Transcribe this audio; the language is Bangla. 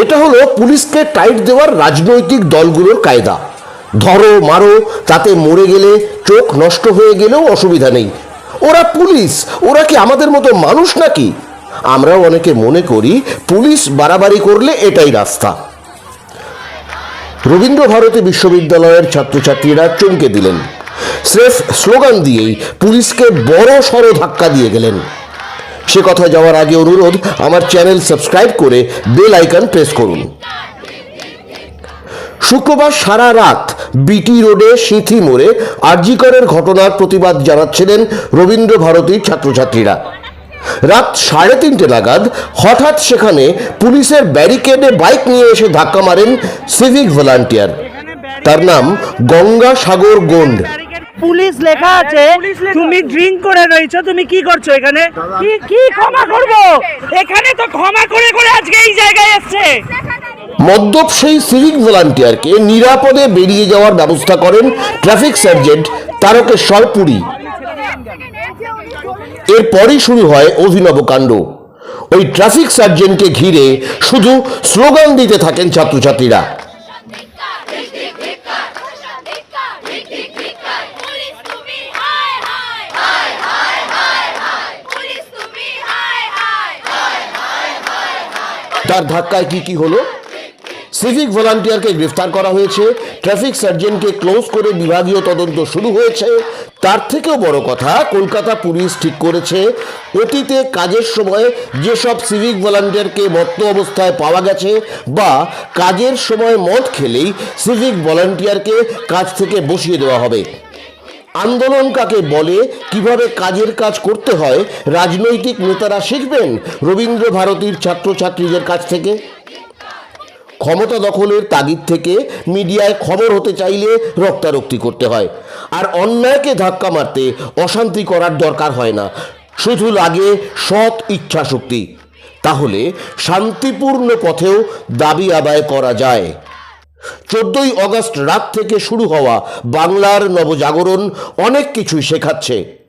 এটা হলো পুলিশকে টাইট দেওয়ার রাজনৈতিক দলগুলোর কায়দা। ধরো, মারো, তাতে মরে গেলে চোখ নষ্ট হয়ে গেলেও অসুবিধা নেই। ওরা পুলিশ, ওরা কি আমাদের মতো মানুষ নাকি? আমরাও অনেকে মনে করি পুলিশ বাড়াবাড়ি করলে এটাই রাস্তা। রবীন্দ্র ভারতী বিশ্ববিদ্যালয়ের ছাত্রছাত্রীরা চমকে দিলেন। স্রেফ স্লোগান দিয়েই পুলিশকে বড় সড়ো ধাক্কা দিয়ে গেলেন। সে কথা যাওয়ার আগে অনুরোধ, আমার চ্যানেল সাবস্ক্রাইব করে বেল আইকন প্রেস করুন। শুক্রবার সারা রাত বিটি রোডে সিঁথি মোড়ে আরজিকরের ঘটনার প্রতিবাদ জানাচ্ছিলেন রবীন্দ্র ভারতীর ছাত্রছাত্রীরা। রাত সাড়ে তিনটে নাগাদ হঠাৎ সেখানে পুলিশের ব্যারিকেডে বাইক নিয়ে এসে ধাক্কা মারেন সিভিক ভলান্টিয়ার। তার নাম গঙ্গা সাগর গোন্ড। পুলিশ লেখা আছে তুমি ড্রিঙ্ক করে রয়েছো তুমি কি করছ এখানে? কি কি ক্ষমা করব? এখানে তো ক্ষমা করে করে আজকে এই জায়গায় এসছে। মদ্যপ সেই সিভিক ভলান্টিয়ারকে নিরাপদে বেরিয়ে যাওয়ার ব্যবস্থা করেন ট্রাফিক সার্জেন্ট তারকেশ্বর পুরী। এরপরই শুরু হয় অভিনব কাণ্ড। ওই ট্রাফিক সার্জেন্টকে ঘিরে শুধু স্লোগান দিতে থাকেন ছাত্রছাত্রীরা পুলিশ তুমি হায় হায় হায় হায় হায় হায় পুলিশ তুমি হায় হায় তার ধাক্কায় কি কি হলো? সিভিক ভলান্টিয়ারকে গ্রেফতার করা হয়েছে। ট্রাফিক সার্জেন্টকে ক্লোজ করে বিভাগীয় তদন্ত শুরু হয়েছে। তার থেকেও বড় কথা, কলকাতা পুলিশ ঠিক করেছে, অতীতে কাজের সময় যেসব সিভিক ভলান্টিয়ারকে মত্ত অবস্থায় পাওয়া গেছে বা কাজের সময় মদ খেলেই সিভিক ভলান্টিয়ারকে কাজ থেকে বসিয়ে দেওয়া হবে। আন্দোলন কাকে বলে, কীভাবে কাজের কাজ করতে হয়, রাজনৈতিক নেতারা শিখবেন রবীন্দ্র ভারতীর ছাত্রছাত্রীদের কাছ থেকে? ক্ষমতা দখলের তাগিদ থেকে মিডিয়ায় খবর হতে চাইলে রক্তারক্তি করতে হয়, আর অন্যায়কে ধাক্কা মারতে অশান্তি করার দরকার হয় না। শুধু লাগে সৎ ইচ্ছাশক্তি। তাহলে শান্তিপূর্ণ পথেও দাবি আদায় করা যায়। চোদ্দই অগস্ট রাত থেকে শুরু হওয়া বাংলার নবজাগরণ অনেক কিছুই শেখাচ্ছে।